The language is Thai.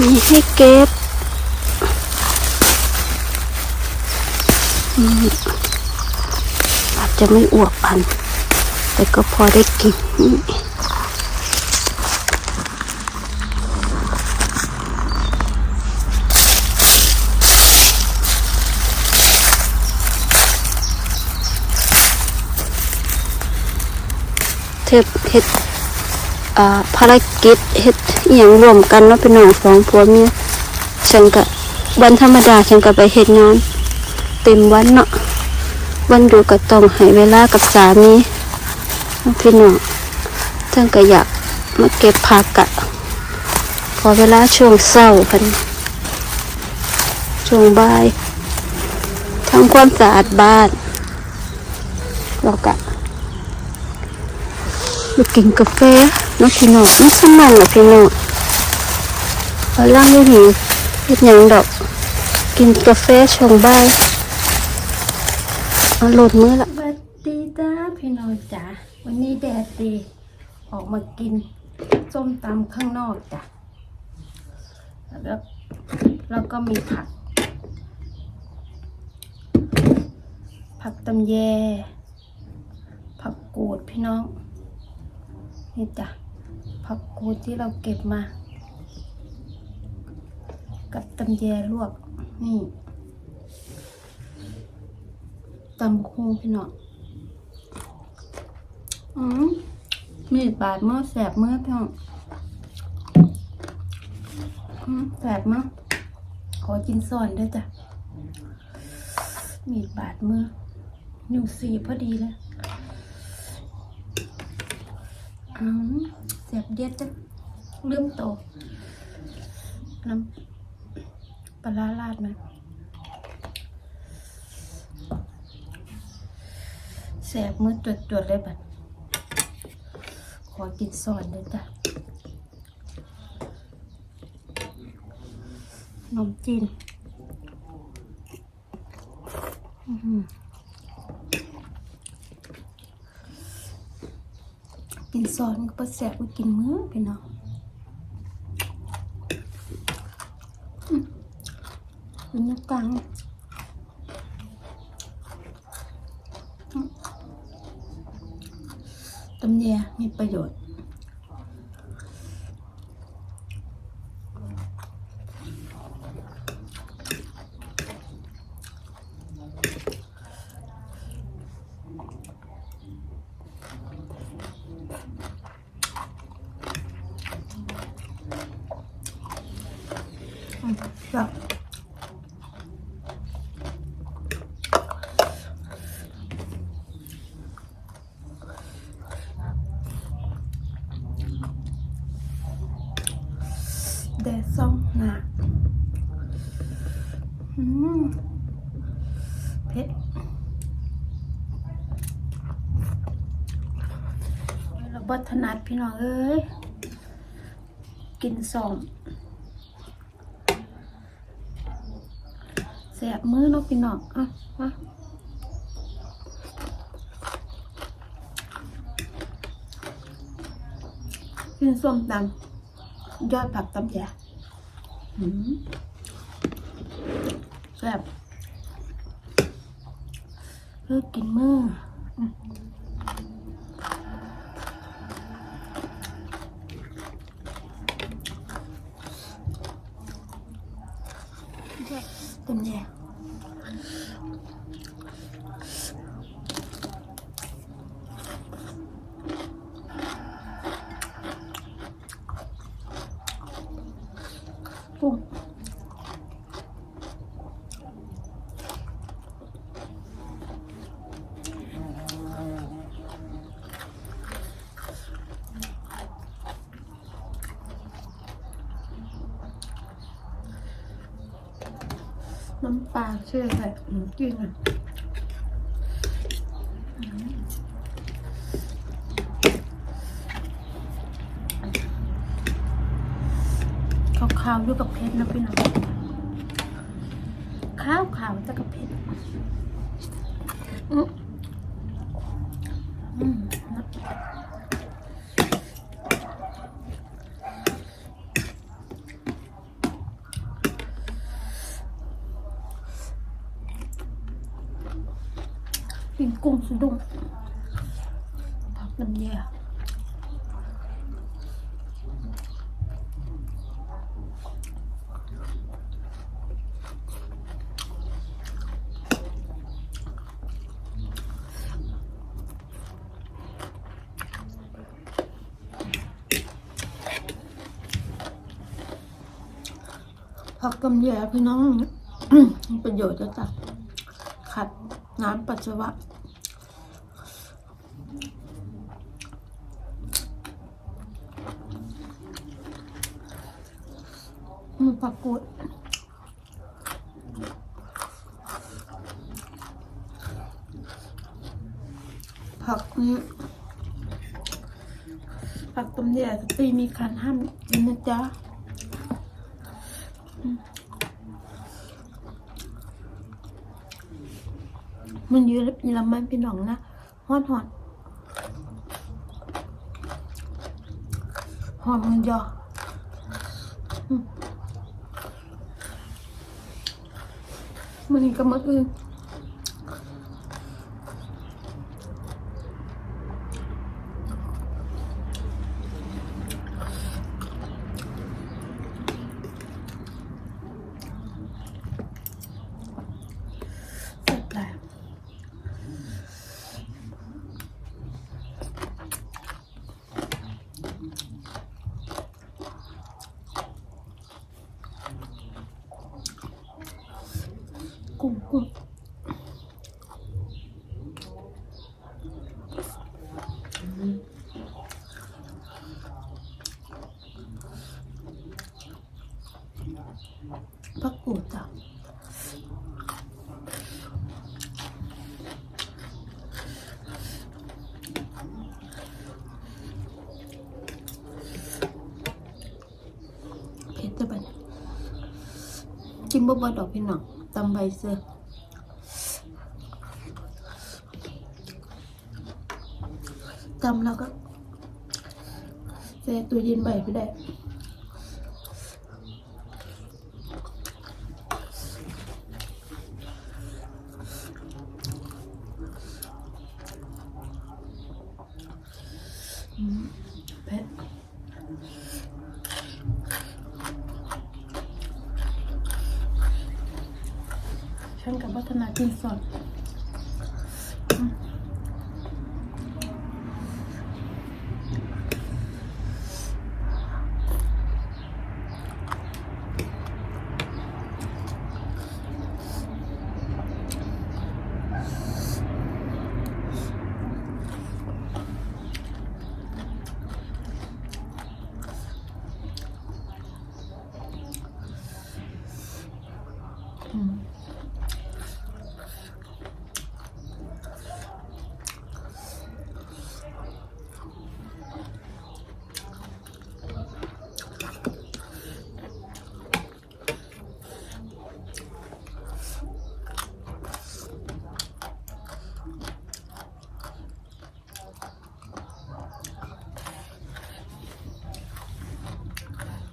มีให้เก็บอาจจะไม่อวบพัน แต่ก็พอได้กินเทปเฮ็ด ภารกิจเฮ็ดอย่างรวมกันเนาะเป็นน้องสองผัวเมียฉันก็วันธรรมดาฉันก็ไปเฮ็ดงานเต็มวันเนาะวันดูก็ต้องให้เวลากับสามีพี่น้องท่านก็อยากมาเก็บผักกะพอเวลาช่วงเศร้าพันช่วงบ่ายทำความสะอาดบ้านแล้วก็ไปกินกาแฟ นาะพี่น้องไม่สนั่นหรอพี่น้องเอาล่างไม่ดีเฮ็ดหยังดอก กินกาแฟช่วงบ่ายเอาหลดมือละสวัสดีจ้าพี่น้องจ๋าวันนี้แดดดี ออกมากินส้มตำข้างนอกจ้ะแล้วแล้วก็มีผัก ผักตำแย ผักกูดพี่น้อง นี่จ้ะ ผักกูดที่เราเก็บมา กับตำแยลวก นี่ตำคูพี่น้องอืมมีดบาดเมื่อแสบเมือพี่น้องแสบมั้งขอกินซ่อนด้วยจ้ะ มีดบาดเมื่ออยู่สี่พอดีเลยอืม แสบเด็ดจ้ะลืมโตน้ำปลาราดมาแสบมือตรวจดๆเลยบัดขอกินซอนด้วยจ้ะนมจีน อือ สอนก็ปรแสบไปกินมื้อไปเนาะเป็นน้ำตังอื้อตำเนียมีประโยชน์ แบบแดดส่องหนาอืมเผ็ดเราบัถนัดพี่น้องเอ้ย กินสอง แสบมือเนกพี่น้องอะมากินส้มตำยอดผักตำแยหืมแสบเลิกกินมือ อืมต น้ำปลาเชื่อใส่หนูกินอะขาวๆด้วยกับเพชรนะพี่น้องข้าวขาวจะกับเพชรอืมอืมนะ กินกุ้ง สะดุ้งผักน้ำแย่ผักกำแยพี่น้องมีประโยชน์จะจัดขัดน้ำปัสสาวะ อืมผักกูดผักนี้ผักต้มแยสตรีมีคันห้ามกินนะจ๊ะมันยู่ในลำมันพี่น้องนะฮอดฮอดหอมมันยอ มันนี่ก็มาอื่นเสร็จแล้ว กุ้งกุ้งผักกูดจ้ะเผ็ดจะไป กินบ่บ่ดอกพี่น้องตำใบเสื้อจำแล้วก็แช่ตัวเย็นใบไปได้อืมเผ็ด ฉันกับวัฒนากินสด